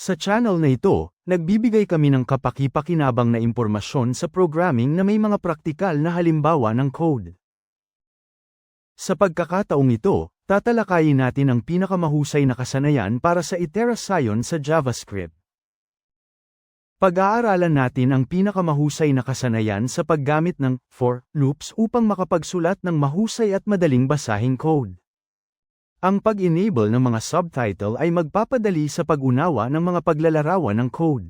Sa channel na ito, nagbibigay kami ng kapaki-pakinabang na impormasyon sa programming na may mga praktikal na halimbawa ng code. Sa pagkakataong ito, tatalakayin natin ang pinakamahusay na kasanayan para sa iterasyon sa JavaScript. Pag-aaralan natin ang pinakamahusay na kasanayan sa paggamit ng for loops upang makapagsulat ng mahusay at madaling basahing code. Ang pag-enable ng mga subtitle ay magpapadali sa pag-unawa ng mga paglalarawan ng code.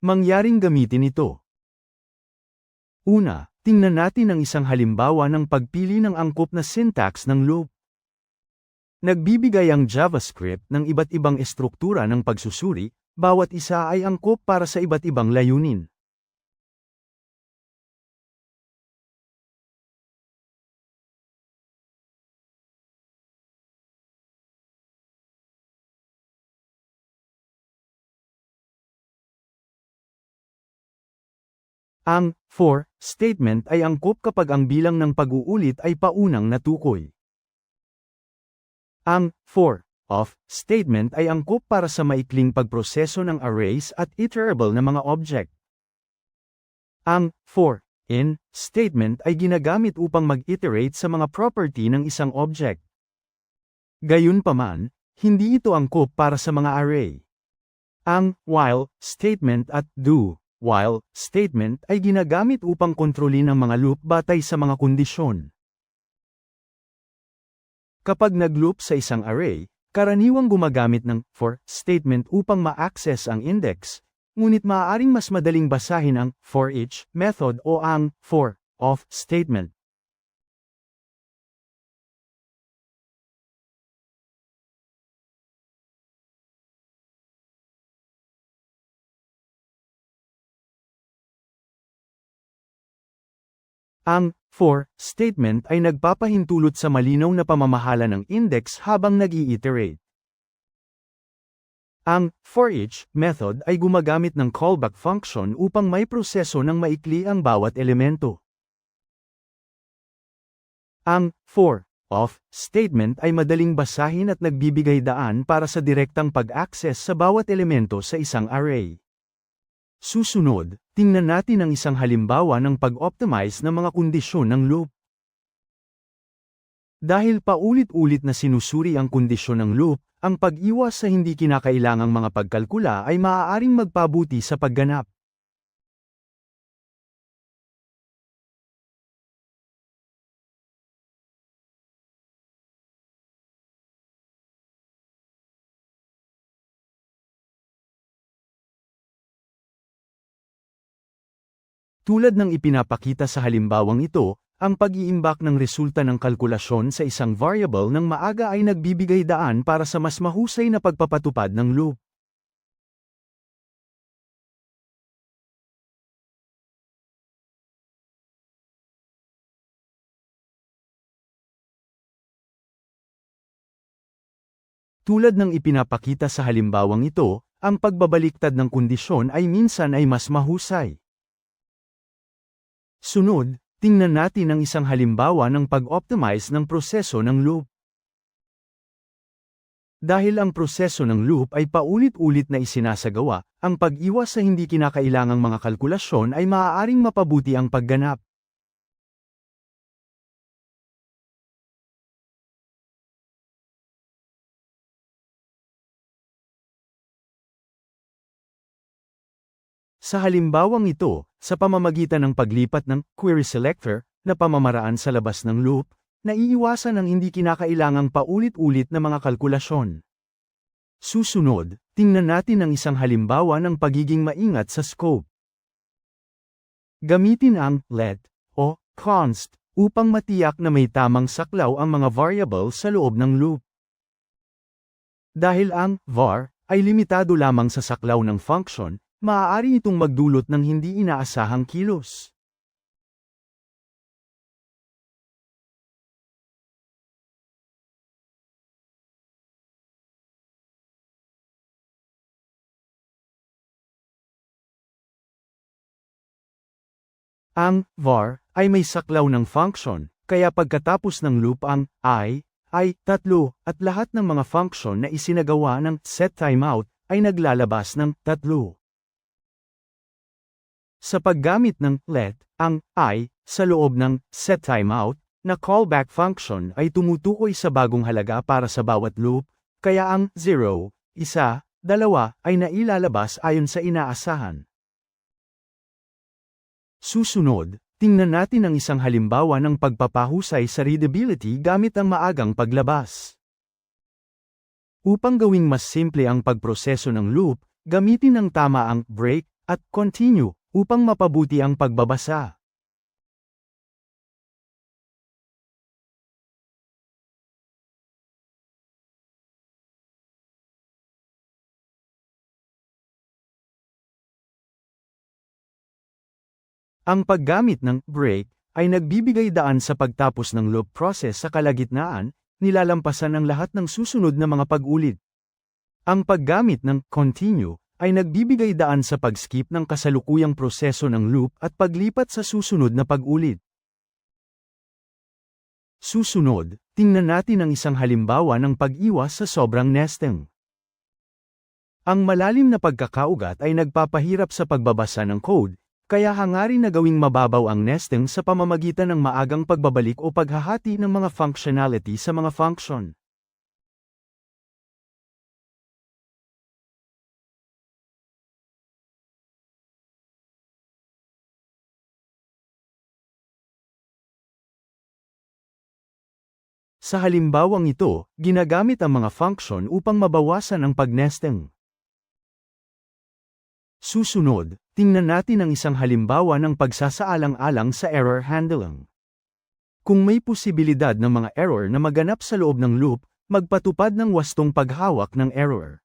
Mangyaring gamitin ito. Una, tingnan natin ang isang halimbawa ng pagpili ng angkop na syntax ng loop. Nagbibigay ang JavaScript ng iba't ibang estruktura ng pagsusuri, bawat isa ay angkop para sa iba't ibang layunin. Ang for statement ay angkop kapag ang bilang ng pag-uulit ay paunang natukoy. Ang for of statement ay angkop para sa maikling pagproseso ng arrays at iterable na mga object. Ang for in statement ay ginagamit upang mag-iterate sa mga property ng isang object. Gayunpaman, hindi ito angkop para sa mga array. Ang while statement at do while statement ay ginagamit upang kontrolin ang mga loop batay sa mga kondisyon. Kapag nag-loop sa isang array, karaniwang gumagamit ng for statement upang ma-access ang index, ngunit maaaring mas madaling basahin ang for each method o ang for of statement. Ang for statement ay nagpapahintulot sa malinaw na pamamahala ng index habang nag-i-iterate. Ang for each method ay gumagamit ng callback function upang may proseso ng maikli ang bawat elemento. Ang for of statement ay madaling basahin at nagbibigay daan para sa direktang pag-access sa bawat elemento sa isang array. Susunod, tingnan natin ang isang halimbawa ng pag-optimize ng mga kondisyon ng loop. Dahil paulit-ulit na sinusuri ang kondisyon ng loop, ang pag-iwas sa hindi kinakailangang mga pagkalkula ay maaaring magpabuti sa pagganap. Tulad ng ipinapakita sa halimbawang ito, ang pag-iimbak ng resulta ng kalkulasyon sa isang variable ng maaga ay nagbibigay daan para sa mas mahusay na pagpapatupad ng loop. Tulad ng ipinapakita sa halimbawang ito, ang pagbabaliktad ng kondisyon ay minsan ay mas mahusay. Sunod, tingnan natin ang isang halimbawa ng pag-optimize ng proseso ng loop. Dahil ang proseso ng loop ay paulit-ulit na isinasagawa, ang pag-iwas sa hindi kinakailangang mga kalkulasyon ay maaaring mapabuti ang pagganap. Sa halimbawang ito, sa pamamagitan ng paglipat ng query selector na pamamaraan sa labas ng loop, naiiwasan ang hindi kinakailangang paulit-ulit na mga kalkulasyon. Susunod, tingnan natin ang isang halimbawa ng pagiging maingat sa scope. Gamitin ang let o const upang matiyak na may tamang saklaw ang mga variable sa loob ng loop. Dahil ang var ay limitado lamang sa saklaw ng function, maaari itong magdulot ng hindi inaasahang kilos. Ang var ay may saklaw ng function, kaya pagkatapos ng loop ang i ay tatlo at lahat ng mga function na isinagawa ng set timeout ay naglalabas ng tatlo. Sa paggamit ng let, ang i sa loob ng set timeout na callback function ay tumutukoy sa bagong halaga para sa bawat loop, kaya ang 0, isa, dalawa ay nailalabas ayon sa inaasahan. Susunod, tingnan natin ang isang halimbawa ng pagpapahusay sa readability gamit ang maagang paglabas. Upang gawing mas simple ang pagproseso ng loop, gamitin ng tama ang break at continue upang mapabuti ang pagbabasa. Ang paggamit ng break ay nagbibigay daan sa pagtapos ng loop process sa kalagitnaan, nilalampasan ang lahat ng susunod na mga pag-ulit. Ang paggamit ng continue ay nagbibigay daan sa pag-skip ng kasalukuyang proseso ng loop at paglipat sa susunod na pag-ulit. Susunod, tingnan natin ang isang halimbawa ng pag-iwas sa sobrang nesting. Ang malalim na pagkakaugat ay nagpapahirap sa pagbabasa ng code, kaya hangarin na gawing mababaw ang nesting sa pamamagitan ng maagang pagbabalik o paghahati ng mga functionality sa mga function. Sa halimbawang ito, ginagamit ang mga function upang mabawasan ang pagnesting. Susunod, tingnan natin ang isang halimbawa ng pagsasaalang-alang sa error handling. Kung may posibilidad ng mga error na maganap sa loob ng loop, magpatupad ng wastong paghawak ng error.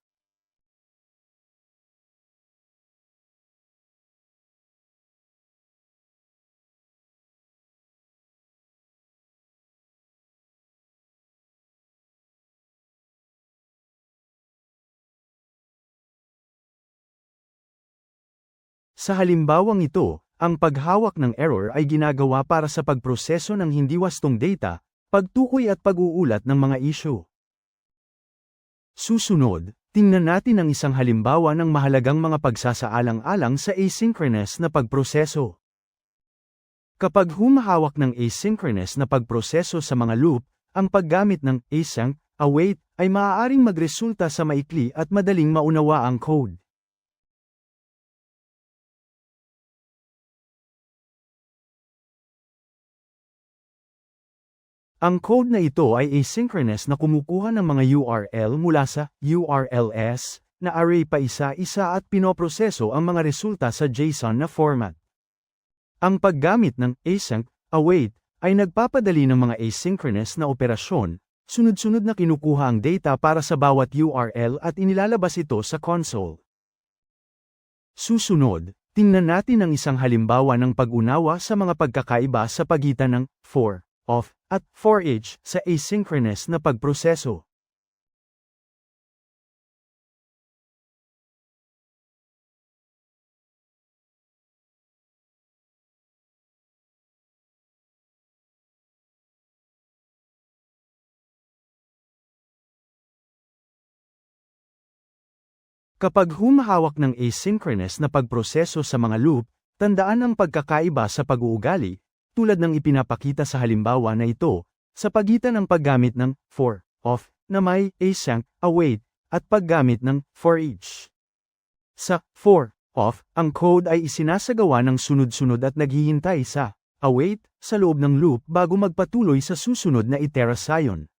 Sa halimbawang ito, ang paghawak ng error ay ginagawa para sa pagproseso ng hindi wastong data, pagtukoy at pag-uulat ng mga issue. Susunod, tingnan natin ang isang halimbawa ng mahalagang mga pagsasaalang-alang sa asynchronous na pagproseso. Kapag humahawak ng asynchronous na pagproseso sa mga loop, ang paggamit ng async, await, ay maaaring magresulta sa maikli at madaling maunawa ang code. Ang code na ito ay asynchronous na kumukuha ng mga URL mula sa URLs na array pa isa-isa at pinoproseso ang mga resulta sa JSON na format. Ang paggamit ng async, await, ay nagpapadali ng mga asynchronous na operasyon, sunod-sunod na kinukuha ang data para sa bawat URL at inilalabas ito sa console. Susunod, tingnan natin ang isang halimbawa ng pag-unawa sa mga pagkakaiba sa pagitan ng for, of, at for each sa asynchronous na pagproseso. Kapag humahawak ng asynchronous na pagproseso sa mga loop, tandaan ang pagkakaiba sa pag-uugali, tulad ng ipinapakita sa halimbawa na ito, sa pagitan ng paggamit ng for, of, na may async, await, at paggamit ng for each. Sa for, of, ang code ay isinasagawa ng sunod-sunod at naghihintay sa await sa loob ng loop bago magpatuloy sa susunod na iteration.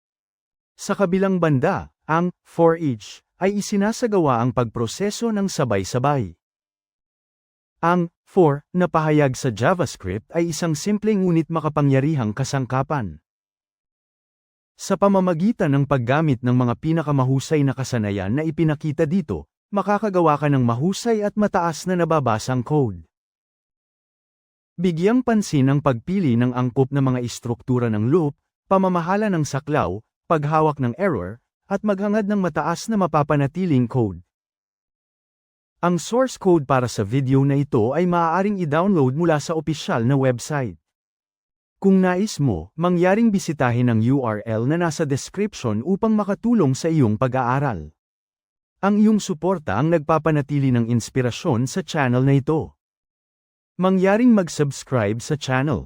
Sa kabilang banda, ang for each ay isinasagawa ang pagproseso ng sabay-sabay. Ang for na pahayag sa JavaScript ay isang simpleng ngunit makapangyarihang kasangkapan. Sa pamamagitan ng paggamit ng mga pinakamahusay na kasanayan na ipinakita dito, makakagawa ka ng mahusay at mataas na nababasang code. Bigyang pansin ang pagpili ng angkop na mga istruktura ng loop, pamamahala ng saklaw, paghawak ng error, at maghangad ng mataas na mapapanatiling code. Ang source code para sa video na ito ay maaaring i-download mula sa opisyal na website. Kung nais mo, mangyaring bisitahin ang URL na nasa description upang makatulong sa iyong pag-aaral. Ang iyong suporta ang nagpapanatili ng inspirasyon sa channel na ito. Mangyaring mag-subscribe sa channel.